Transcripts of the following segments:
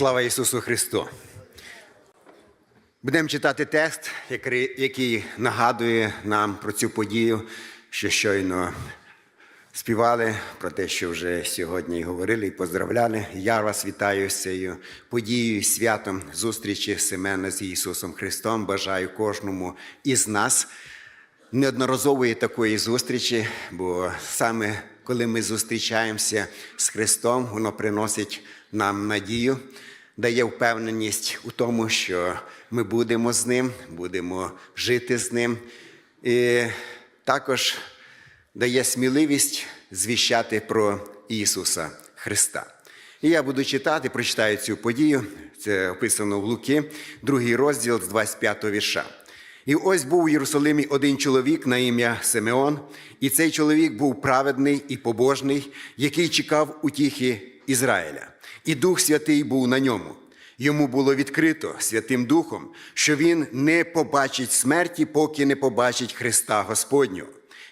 Слава Ісусу Христу! Будемо читати текст, який- нагадує нам про цю подію, що щойно співали, про те, що вже сьогодні і говорили і поздравляли. Я вас вітаю з цією подією, святом зустрічі Семена з Ісусом Христом. Бажаю кожному із нас неодноразової такої зустрічі, бо саме коли ми зустрічаємося з Христом, воно приносить нам надію, дає впевненість у тому, що ми будемо з Ним, будемо жити з Ним. І також дає сміливість звіщати про Ісуса Христа. І я буду читати, прочитаю цю подію. Це описано в Луки, другий розділ з 25 вірша. І ось був у Єрусалимі один чоловік на ім'я Симеон, і цей чоловік був праведний і побожний, який чекав утіхи Ізраїля. І Дух Святий був на ньому. Йому було відкрито Святим Духом, що він не побачить смерті, поки не побачить Христа Господнього.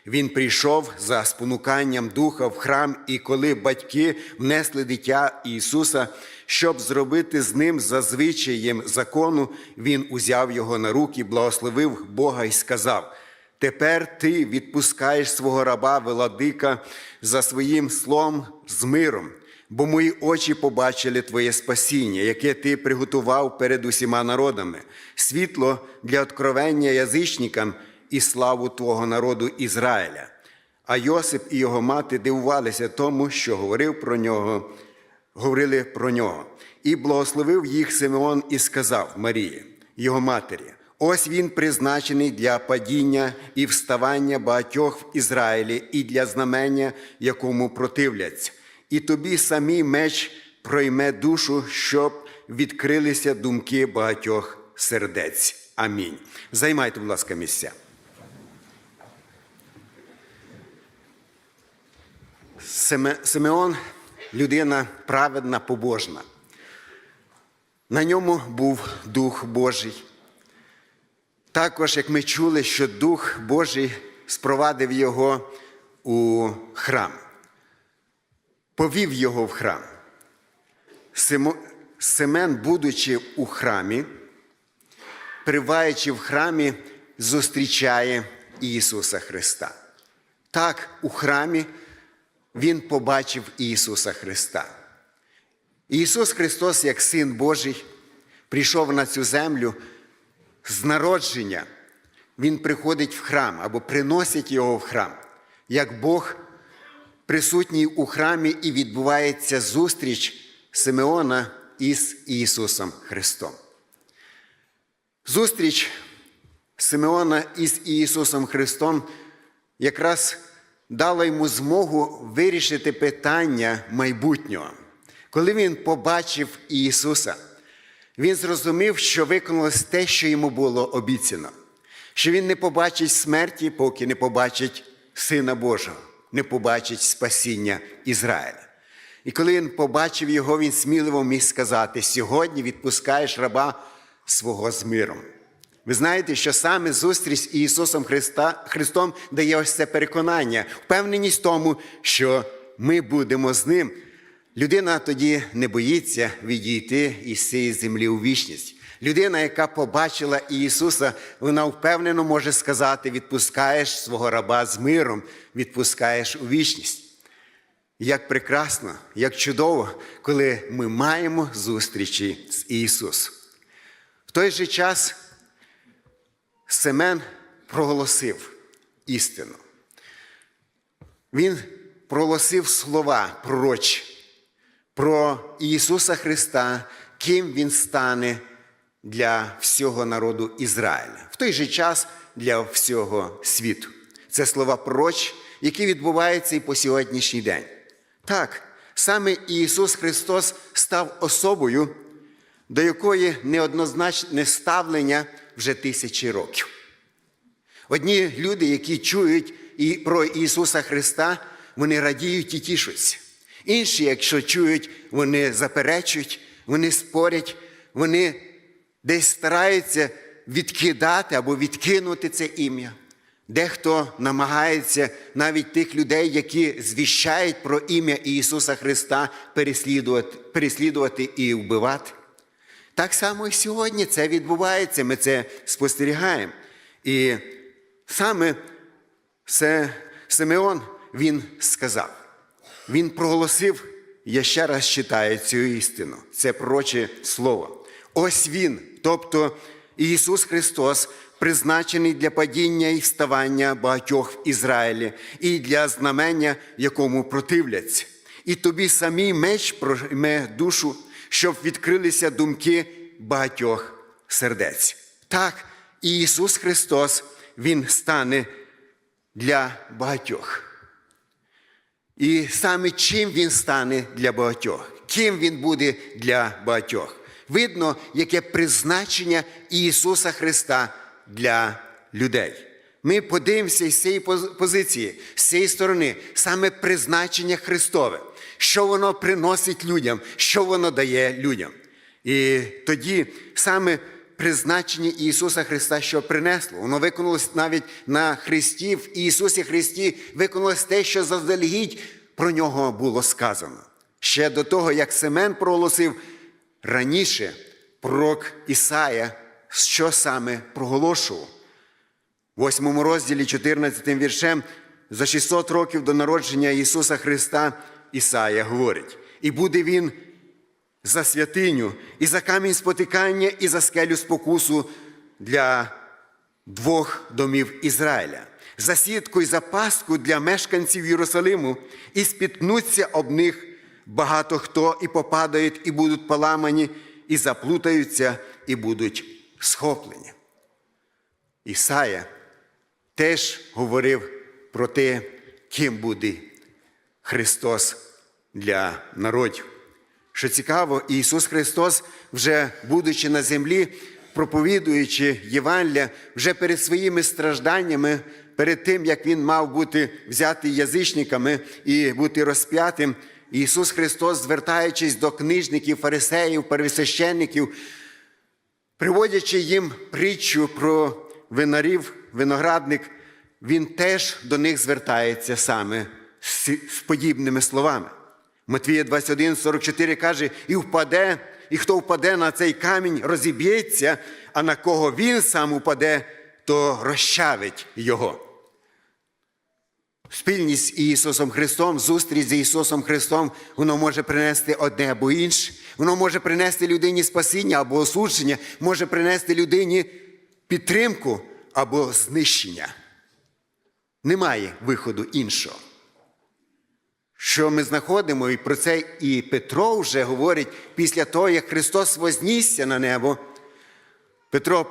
Він прийшов за спонуканням Духа в храм, і коли батьки внесли дитя Ісуса, щоб зробити з ним за звичаєм закону, він узяв його на руки, благословив Бога і сказав: Тепер ти відпускаєш свого раба Веладика за своїм словом з миром, бо мої очі побачили Твоє спасіння, яке ти приготував перед усіма народами, світло для откровення язичникам і славу Твого народу Ізраїля. А Йосип і його мати дивувалися тому, що говорив про нього, говорили про нього. І благословив їх Симеон і сказав Марії, його матері: ось він призначений для падіння і вставання багатьох в Ізраїлі і для знамення, якому противляться. І тобі самі меч пройме душу, щоб відкрилися думки багатьох сердець. Амінь. Займайте, будь ласка, місця. Симеон людина праведна, побожна. На ньому був Дух Божий. Також, як ми чули, що Дух Божий спровадив його у храм, повів його в храм. Семен, будучи у храмі, перебуваючи в храмі, зустрічає Ісуса Христа. Так, у храмі він побачив Ісуса Христа. Ісус Христос, як Син Божий, прийшов на цю землю з народження. Він приходить в храм або приносить його в храм. Як Бог присутній у храмі і відбувається зустріч Симеона із Ісусом Христом. Зустріч Симеона із Ісусом Христом якраз дала йому змогу вирішити питання майбутнього. Коли він побачив Ісуса, він зрозумів, що виконалось те, що йому було обіцяно, що він не побачить смерті, поки не побачить Сина Божого, не побачить спасіння Ізраїля. І коли він побачив його, він сміливо міг сказати: сьогодні відпускаєш раба свого з миром. Ви знаєте, що саме зустріч з Ісусом Христа, Христом дає ось це переконання, впевненість в тому, що ми будемо з Ним. Людина тоді не боїться відійти із цієї землі у вічність. Людина, яка побачила Ісуса, вона впевнено може сказати: відпускаєш свого раба з миром, відпускаєш у вічність. Як прекрасно, як чудово, коли ми маємо зустрічі з Ісусом. В той же час Семен проголосив істину. Він проголосив слова пророчі про Ісуса Христа, ким Він стане для всього народу Ізраїля, в той же час для всього світу. Це слова пророчі, які відбуваються і по сьогоднішній день. Так, саме Ісус Христос став особою, до якої неоднозначне ставлення вже тисячі років. Одні люди, які чують про Ісуса Христа, вони радіють і тішуться. Інші, якщо чують, вони заперечують, вони спорять, вони десь стараються відкидати або відкинути це ім'я. Дехто намагається навіть тих людей, які звіщають про ім'я Ісуса Христа, переслідувати, переслідувати і вбивати. Так само і сьогодні це відбувається, ми це спостерігаємо. І саме це Симеон він сказав. Він проголосив, я ще раз читаю цю істину. Це пророче слово. Ось він, тобто Ісус Христос, призначений для падіння і вставання багатьох в Ізраїлі, і для знамення, якому противляться. І тобі самій меч пройме душу, щоб відкрилися думки багатьох сердець. Так, і Ісус Христос, Він стане для багатьох. І саме чим він стане для багатьох, ким він буде для багатьох. Видно, яке призначення Ісуса Христа для людей. Ми подивимося з цієї позиції, з цієї сторони, саме призначення Христове, що воно приносить людям, що воно дає людям. І тоді саме призначення Ісуса Христа, що принесло, воно виконалось навіть на Христі, в Ісусі Христі виконалось те, що заздалегідь про нього було сказано. Ще до того, як Семен проголосив раніше пророк Ісая, що саме проголошував. В 8 розділі 14 віршем за 600 років до народження Ісуса Христа Ісая говорить: і буде Він за святиню, і за камінь спотикання, і за скелю спокусу для двох домів Ізраїля, за сітку і за пастку для мешканців Єрусалиму, і спіткнуться об них багато хто, і попадають, і будуть поламані, і заплутаються, і будуть схоплені. Ісая теж говорив про те, ким буде Христос для народів. Що цікаво, Ісус Христос, вже будучи на землі, проповідуючи Євангелія, вже перед своїми стражданнями, перед тим, як Він мав бути взятий язичниками і бути розп'ятим, Ісус Христос, звертаючись до книжників, фарисеїв, первосвященників, приводячи їм притчу про винарів, виноградник, Він теж до них звертається саме з подібними словами. Матвія 21, 44 каже, і впаде, і хто впаде на цей камінь, розіб'ється, а на кого він сам упаде, то розчавить його. Спільність з Ісусом Христом, зустріч з Ісусом Христом, воно може принести одне або інше. Воно може принести людині спасіння або осудження, може принести людині підтримку або знищення. Немає виходу іншого. Що ми знаходимо, і про це і Петро вже говорить після того, як Христос вознісся на небо. Петро,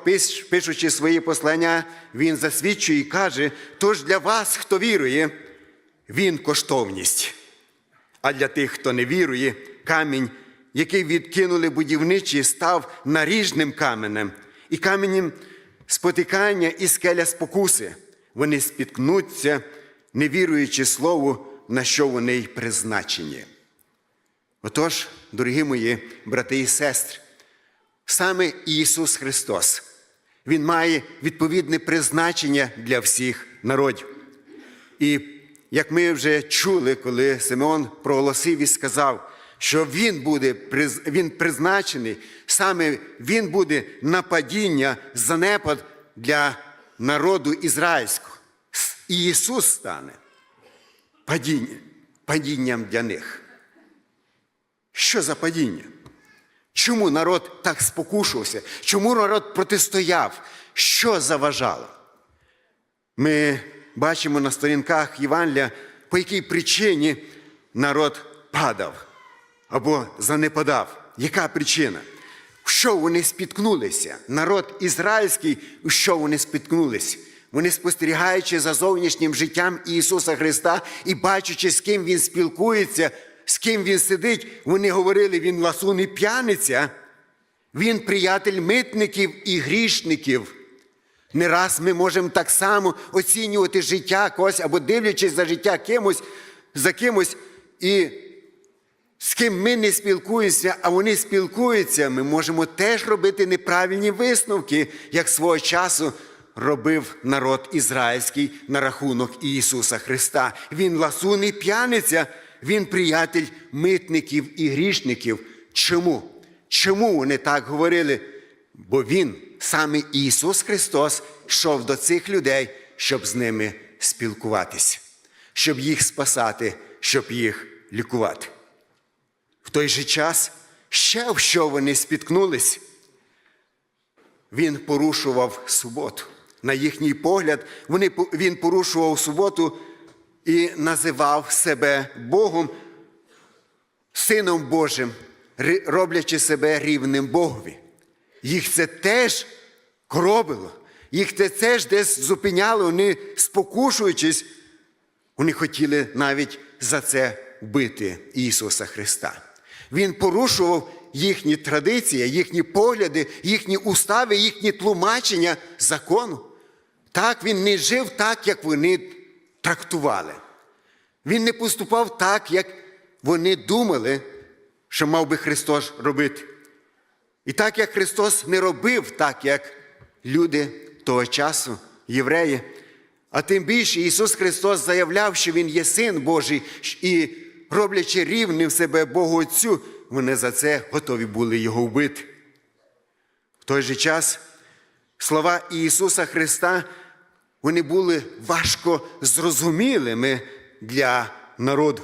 пишучи свої послання, він засвідчує і каже: тож для вас, хто вірує, він коштовність. А для тих, хто не вірує, камінь, який відкинули будівничі, став наріжним каменем, і каменем спотикання і скеля спокуси. Вони спіткнуться, не віруючи слову, на що вони й призначені. Отож, дорогі мої брати і сестри, саме Ісус Христос, Він має відповідне призначення для всіх народів. І як ми вже чули, коли Симеон проголосив і сказав, що він буде він призначений, саме він буде нападіння, занепад для народу ізраїльського. І Ісус стане падіння, падінням для них. Що за падіння? Чому народ так спокушувався? Чому народ протистояв? Що заважало? Ми бачимо на сторінках Євангелія, по якій причині народ падав або занепадав. Яка причина? В що вони спіткнулися? Народ ізраїльський, що вони спіткнулися? Вони спостерігаючи за зовнішнім життям Ісуса Христа і бачачи, з ким Він спілкується, з ким Він сидить, вони говорили, Він ласун і п'яниця, Він приятель митників і грішників. Не раз ми можемо так само оцінювати життя когось або дивлячись за життя кимось, за кимось, і з ким ми не спілкуємося, а вони спілкуються, ми можемо теж робити неправильні висновки, як свого часу робив народ ізраїльський на рахунок Ісуса Христа. Він ласун і п'яниця, він приятель митників і грішників. Чому? Чому вони так говорили? Бо Він, саме Ісус Христос, йшов до цих людей, щоб з ними спілкуватись, щоб їх спасати, щоб їх лікувати. В той же час ще в що вони спіткнулись, він порушував суботу. На їхній погляд, вони, він порушував суботу і називав себе Богом, Сином Божим, роблячи себе рівним Богові. Їх це теж коробило, їх це теж десь зупиняло, вони спокушуючись, вони хотіли навіть за це вбити Ісуса Христа. Він порушував їхні традиції, їхні погляди, їхні устави, їхні тлумачення закону. Так він не жив так, як вони трактували. Він не поступав так, як вони думали, що мав би Христос робити. І так як Христос не робив так, як люди того часу, євреї, а тим більше Ісус Христос заявляв, що Він є Син Божий, і роблячи рівним себе Богу Отцю, вони за це готові були Його вбити. В той же час слова Ісуса Христа вони були важко зрозумілими для народу.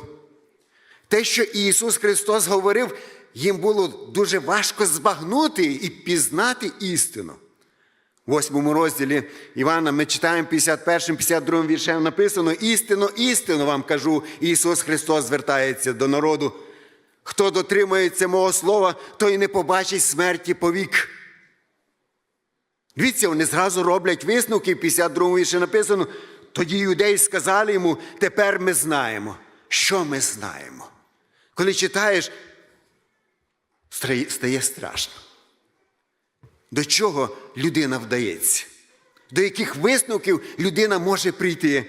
Те, що Ісус Христос говорив, їм було дуже важко збагнути і пізнати істину. В восьмому розділі Івана ми читаємо 51, 52 віршем написано: істину, істину вам кажу, Ісус Христос звертається до народу. Хто дотримується мого слова, той не побачить смерті повік. Дивіться, вони зразу роблять висновки, в 52 вірші написано. Тоді юдеї сказали йому, тепер ми знаємо. Що ми знаємо? Коли читаєш, стає страшно. До чого людина вдається? До яких висновків людина може прийти?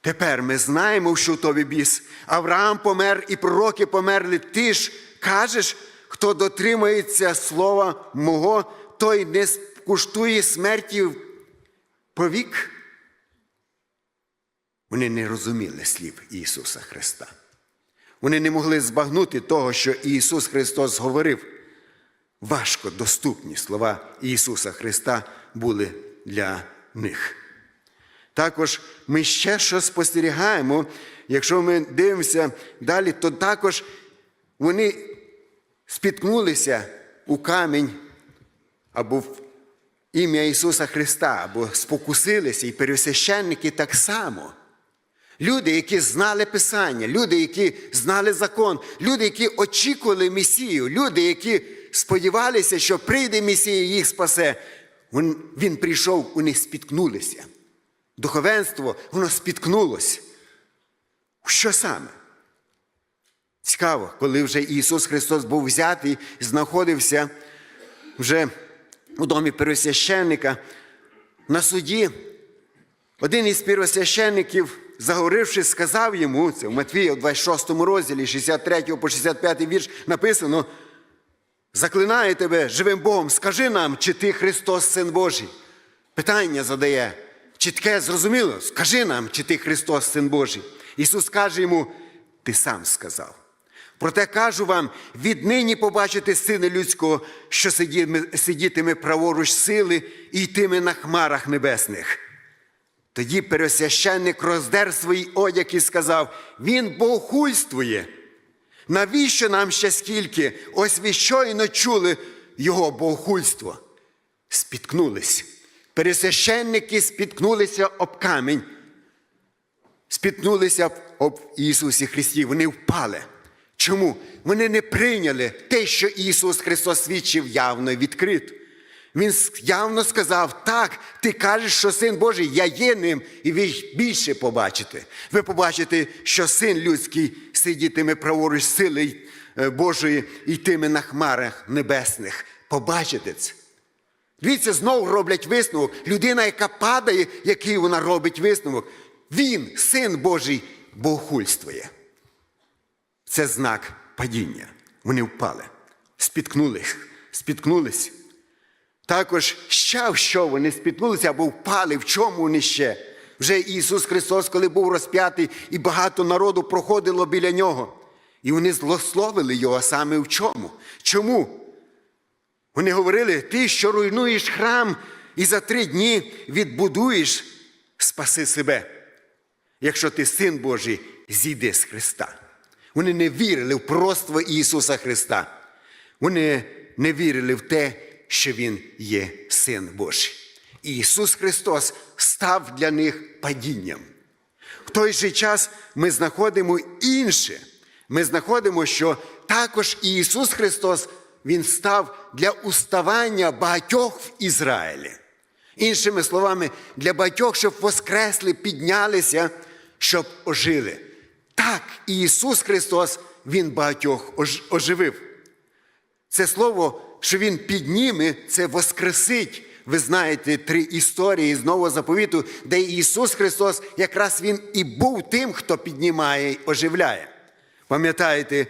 Тепер ми знаємо, що в тобі біс. Авраам помер і пророки померли. Ти ж кажеш, хто дотримується слова мого, той не куштує смерті повік. Вони не розуміли слів Ісуса Христа. Вони не могли збагнути того, що Ісус Христос говорив. Важко доступні слова Ісуса Христа були для них. Також ми ще що спостерігаємо, якщо ми дивимося далі, то також вони спіткнулися у камінь або в ім'я Ісуса Христа, або спокусилися, і пересвященники так само. Люди, які знали Писання, люди, які знали закон, люди, які очікували Месію, люди, які сподівалися, що прийде Месія і їх спасе. Він, прийшов, вони спіткнулися. Духовенство, воно спіткнулося. Що саме? Цікаво, коли вже Ісус Христос був взятий, знаходився вже у домі первосвященника, на суді один із первосвященників, заговоривши, сказав йому, це в Матвія, у 26 розділі, 63 по 65 вірш, написано: Заклинаю тебе живим Богом, скажи нам, чи ти Христос, Син Божий. Питання задає. Чітке, зрозуміло, скажи нам, чи ти Христос, Син Божий. Ісус каже йому, ти сам сказав. Проте кажу вам, віднині побачите Сина Людського, що сидітиме, праворуч сили і йтиме на хмарах небесних. Тоді пересвященник роздер свій одяг і сказав: Він богохульствує. Навіщо нам ще скільки? Ось ви щойно чули його богохульство. Спіткнулись. Пересвященники спіткнулися об камінь, спіткнулися об Ісусі Христі. Вони впали. Чому? Вони не прийняли те, що Ісус Христос свідчив явно і відкрито. Він явно сказав: так, ти кажеш, що син Божий, я є ним, і ви більше побачите. Ви побачите, що син людський сидітиме праворуч сили е, Божої йтиме на хмарах небесних. Побачите це. Дивіться, знову роблять висновок. Людина, яка падає, який вона робить висновок. Він, син Божий, богохульствує. Це знак падіння. Вони впали, спіткнулись, спіткнулись. Також ще в що вони спіткнулися або впали, в чому вони ще. Вже Ісус Христос, коли був розп'ятий, і багато народу проходило біля нього. І вони злословили його саме в чому? Чому? Вони говорили: ти, що руйнуєш храм і за три дні відбудуєш, спаси себе. Якщо ти син Божий, зійди з Христа. Вони не вірили в пророцтво Ісуса Христа. Вони не вірили в те, що Він є син Божий. Ісус Христос став для них падінням. В той же час ми знаходимо інше. Ми знаходимо, що також Ісус Христос Він став для уставання багатьох в Ізраїлі. Іншими словами, для багатьох, щоб воскресли, піднялися, щоб ожили. Так, Ісус Христос, Він багатьох оживив. Це слово, що Він підніме, це воскресить. Ви знаєте три історії з Нового заповіту, де Ісус Христос якраз Він і був тим, хто піднімає і оживляє. Пам'ятаєте,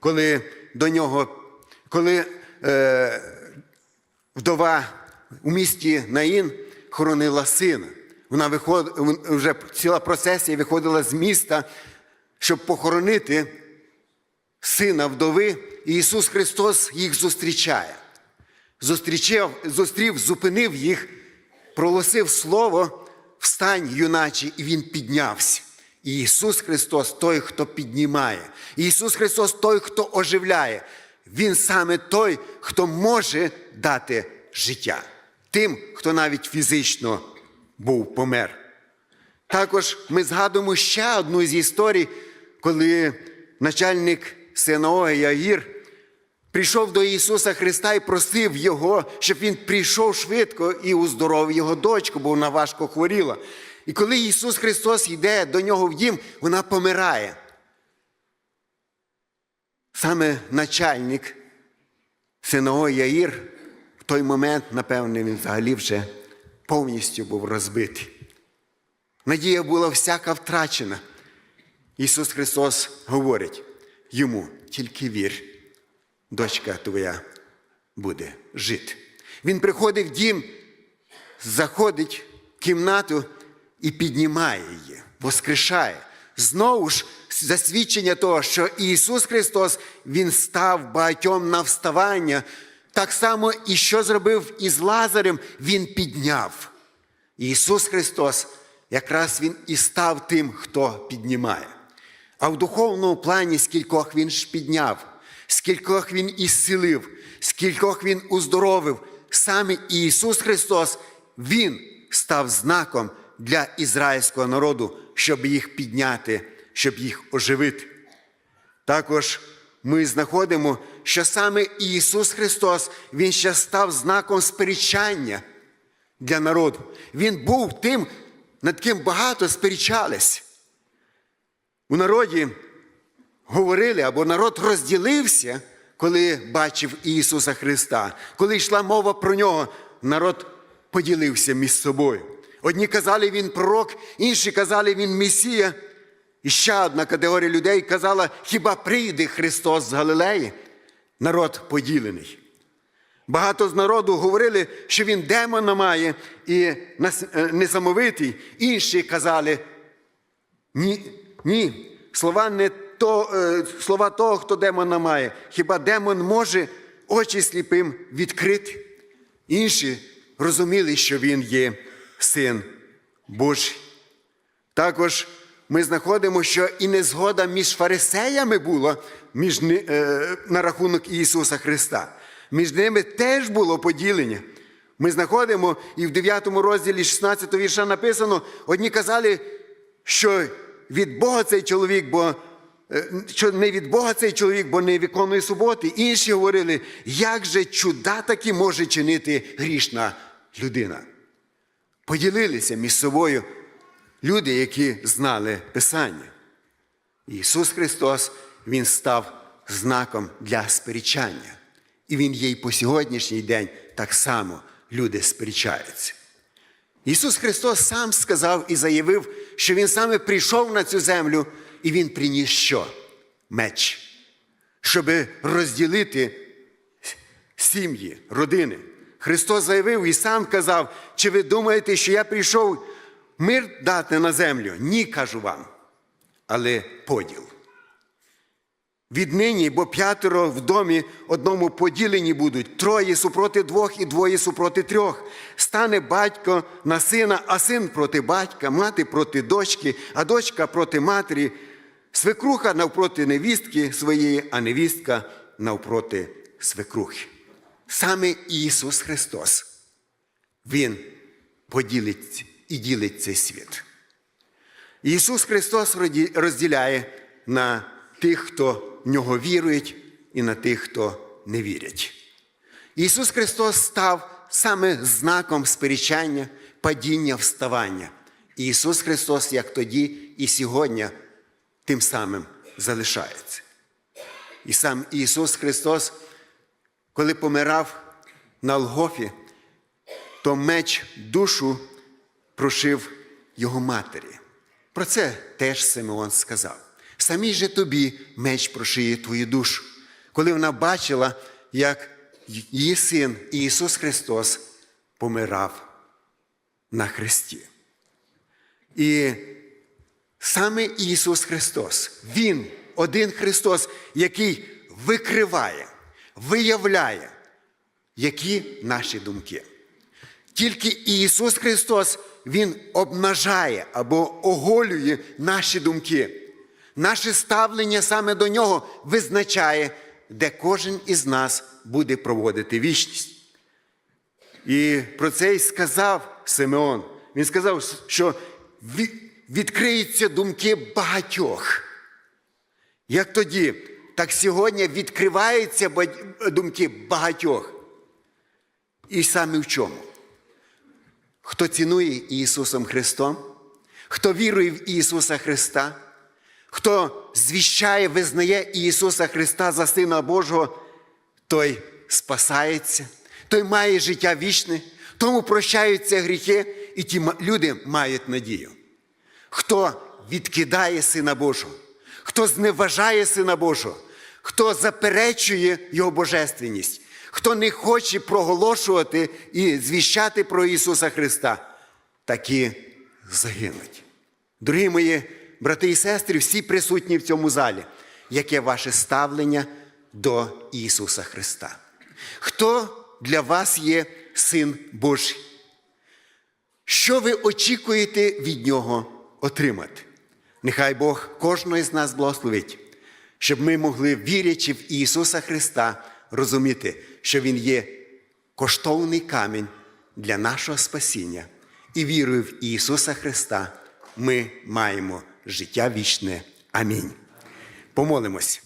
коли до нього, коли е, вдова у місті Наїн хоронила сина. Вона виход, вже ціла процесія виходила з міста, щоб похоронити сина вдови, і Ісус Христос їх зустрічає. Зустрічав, зустрів, зупинив їх, проголосив слово, встань, юначе, і Він піднявся. І Ісус Христос той, хто піднімає. І Ісус Христос той, хто оживляє. Він саме той, хто може дати життя тим, хто навіть фізично був помер. Також ми згадуємо ще одну з історій, коли начальник синагоги Ягір прийшов до Ісуса Христа і просив Його, щоб Він прийшов швидко і уздоровив його дочку, бо вона важко хворіла. І коли Ісус Христос йде до нього в дім, вона помирає. Саме начальник синагоги Яїр в той момент, напевне, він взагалі вже повністю був розбитий. Надія була всяка втрачена. Ісус Христос говорить йому, тільки вір, дочка твоя буде жити. Він приходить в дім, заходить в кімнату і піднімає її, воскрешає. Знову ж засвідчення того, що Ісус Христос Він став багатьом на вставання. Так само і що зробив із Лазарем, Він підняв. Ісус Христос якраз Він і став тим, хто піднімає. А в духовному плані скількох Він ж підняв, скількох Він ісцілив, скількох Він уздоровив. Саме Ісус Христос, Він став знаком для ізраїльського народу, щоб їх підняти, щоб їх оживити. Також ми знаходимо, що саме Ісус Христос, Він ще став знаком сперечання для народу. Він був тим, над ким багато сперечались. У народі говорили, або народ розділився, коли бачив Ісуса Христа. Коли йшла мова про нього, народ поділився між собою. Одні казали, він пророк, інші казали, він Месія. І ще одна категорія людей казала, хіба прийде Христос з Галилеї? Народ поділений. Багато з народу говорили, що він демона має і несамовитий. Інші казали, ні, ні, слова не то, е, слова того, хто демона має. Хіба демон може очі сліпим відкрити? Інші розуміли, що він є син Божий. Також ми знаходимо, що і незгода між фарисеями була між, е, на рахунок Ісуса Христа. Між ними теж було поділення. Ми знаходимо, і в 9 розділі 16 вірша написано: одні казали, що від Бога цей чоловік, бо е, що не від Бога цей чоловік, бо не виконує суботи. Інші говорили, як же чуда такі може чинити грішна людина. Поділилися між собою люди, які знали Писання. Ісус Христос, Він став знаком для сперечання. І Він є й по сьогоднішній день так само люди сперечаються. Ісус Христос сам сказав і заявив, що Він саме прийшов на цю землю, і Він приніс що? Меч, щоб розділити сім'ї, родини. Христос заявив і сам казав, чи ви думаєте, що я прийшов мир дати на землю? Ні, кажу вам, але поділ. Віднині, бо п'ятеро в домі одному поділені будуть, троє супроти двох і двоє супроти трьох. Стане батько на сина, а син проти батька, мати проти дочки, а дочка проти матері, свекруха навпроти невістки своєї, а невістка навпроти свекрухи. Саме Ісус Христос, Він поділить і ділить цей світ. Ісус Христос розділяє на тих, хто в нього вірують, і на тих, хто не вірять. Ісус Христос став саме знаком сперечання, падіння, вставання. І Ісус Христос, як тоді, і сьогодні, тим самим залишається. І сам Ісус Христос, коли помирав на Лгофі, то меч душу прошив його матері. Про це теж Симеон сказав. Самій же тобі меч прошиє твою душу, коли вона бачила, як її син Ісус Христос помирав на хресті. І саме Ісус Христос, Він, один Христос, який викриває, виявляє, які наші думки. Тільки Ісус Христос, Він обнажає або оголює наші думки. Наше ставлення саме до Нього визначає, де кожен із нас буде проводити вічність. І про це й сказав Симеон. Він сказав, що відкриються думки багатьох. Як тоді, так сьогодні відкриваються думки багатьох. І саме в чому? Хто цінує Ісусом Христом, хто вірує в Ісуса Христа, хто звіщає, визнає Ісуса Христа за Сина Божого, той спасається, той має життя вічне, тому прощаються гріхи, і ті люди мають надію. Хто відкидає Сина Божого, хто зневажає Сина Божого, хто заперечує Його божественність, хто не хоче проголошувати і звіщати про Ісуса Христа, такі загинуть. Дорогі мої брати і сестри, всі присутні в цьому залі, яке ваше ставлення до Ісуса Христа? Хто для вас є Син Божий? Що ви очікуєте від Нього отримати? Нехай Бог кожного з нас благословить, щоб ми могли, вірячи в Ісуса Христа, розуміти, що Він є коштовний камінь для нашого спасіння. І вірою в Ісуса Христа ми маємо життя вічне. Амінь. Помолимось.